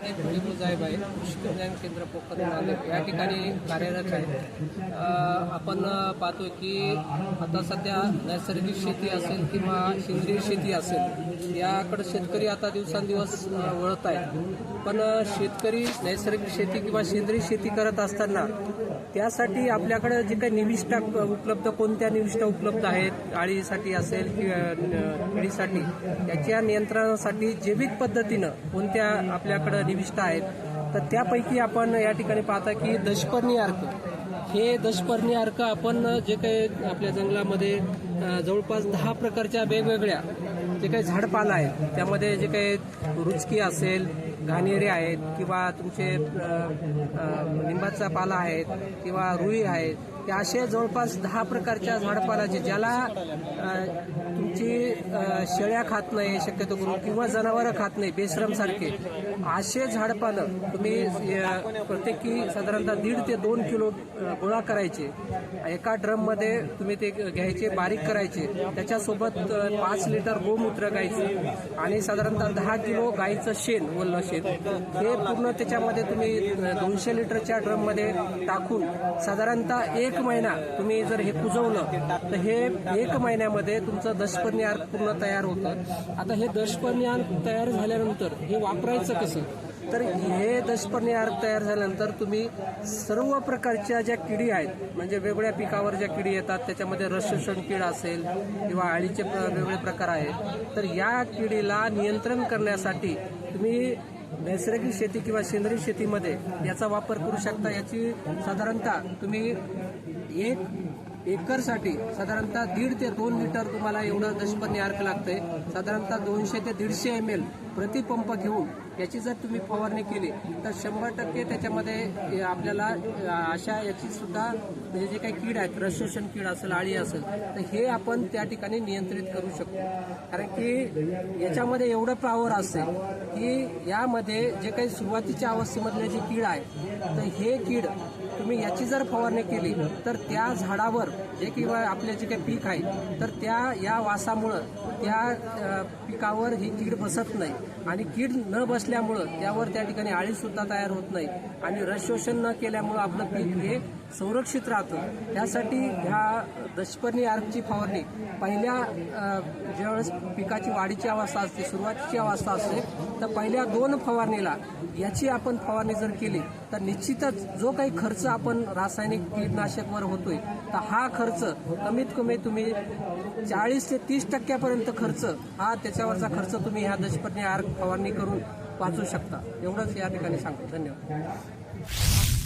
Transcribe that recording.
फुलेबू साहेब आहे कृषी कल्याण केंद्र पोखरण नांदेड या ठिकाणी कार्यरत आहे आपण पाहतो की आता सध्या नैसर्गिक शेती असेल किंवा सेंद्रिय शेती असेल याकडे शेतकरी आता दिवसांदिवस वळत आहे पण शेतकरी नैसर्गिक शेती किंवा सेंद्रिय शेती करत असताना त्यासाठी आपल्याकडे जे काही निविष्ठा उपलब्ध कोणत्या निविष्ठा उपलब्ध आहेत? आळीसाठी असेल किंवा न- किडीसाठी याच्या नियंत्रणासाठी जैविक पद्धतीनं कोणत्या आपल्याकडं निविष्ठा आहेत. तर त्यापैकी आपण या ठिकाणी पाहता की दशपर्णी अर्क. हे दशपर्णी अर्क आपण जे काही आपल्या जंगलामध्ये जवळपास दहा प्रकारच्या वेगवेगळ्या जे काही झाडपाला आहेत त्यामध्ये जे काही रुचकी असेल घाणेरे आहेत किंवा तुमचे लिंबाचा पाला आहेत किंवा रुई आहेत ते असे जवळपास दहा प्रकारच्या झाडपालाचे ज्याला तुमची शेळ्या खात नाही शक्यतो करून किंवा जनावरं खात नाही बेश्रम सारखे असे झाडपालं तुम्ही प्रत्येकी साधारणतः दीड ते दोन किलो गोळा करायचे. एका ड्रममध्ये तुम्ही ते घ्यायचे बारीक करायचे. त्याच्यासोबत पाच लिटर गोमूत्र गायचं आणि साधारणतः दहा किलो गाईचं शेण व लस शेण हे पूर्ण त्याच्यामध्ये तुम्ही दोनशे लिटरच्या ड्रममध्ये टाकून साधारणतः एक महिना तुम्ही जर हे कुजवलं तर हे एक महिन्यामध्ये तुमचं दशपर्णी पूर्ण तयार होतं. आता हे दशपर्णी तयार झाल्यानंतर हे वापरायचं कसं? तर हे दशपर्णी अर्थ तयार झाल्यानंतर तुम्ही सर्व प्रकारच्या ज्या किडी आहेत म्हणजे वेगवेगळ्या पिकावर ज्या किडी येतात त्याच्यामध्ये रसशोषण कीड असेल किंवा आळीचे प्र- वेगवेगळे प्रकार आहेत तर या किडीला नियंत्रण करण्यासाठी तुम्ही नैसर्गिक शेती किंवा सेंद्रिय शेतीमध्ये याचा वापर करू शकता याची साधारणतः तुम्ही एक एकरसाठी साधारणतः दीड ते दोन लिटर तुम्हाला एवढं दशपर्णी अर्क लागतंय. साधारणतः दोनशे ते दीडशे एम एल प्रतिपंप घेऊन याची जर तुम्ही फवारणी केली तर शंभर टक्के त्याच्यामध्ये आपल्याला अशा याची सुद्धा म्हणजे जे काही कीड आहेत रसशोषण कीड असेल आळी असेल तर हे आपण त्या ठिकाणी नियंत्रित करू शकतो. कारण की याच्यामध्ये एवढं पॉवर असते की यामध्ये जे काही सुरुवातीच्या अवस्थेमधले जी कीड आहे तर हे कीड तुम्ही याची जर फवारणी केली तर त्या झाडावर जे किंवा आपले जे काही पीक आहे तर त्या या वासामुळं त्या पिकावर ही कीड बसत नाही. आणि कीड न बसल्यामुळं त्यावर त्या ठिकाणी आळीसुद्धा तयार होत नाही. आणि रस शोषण न केल्यामुळं आपलं पीक हे संरक्षित राहतं. त्यासाठी ह्या दशपर्णी आर्कची फवारणी पहिल्या ज्यावेळेस पिकाची वाढीची अवस्था असते सुरुवातीची अवस्था असते तर पहिल्या दोन फवारणीला याची आपण फवारणी जर केली तर निश्चितच जो काही खर्च आपण रासायनिक कीटनाशकवर होतोय तर हा हा खर्च कमीत कमी तुम्ही चाळीस ते तीस टक्क्यापर्यंत खर्च हा त्याच्यावरचा खर्च तुम्ही ह्या दशपर्णी आर फवारणी करून वाचू शकता. एवढंच या ठिकाणी सांगतो. धन्यवाद.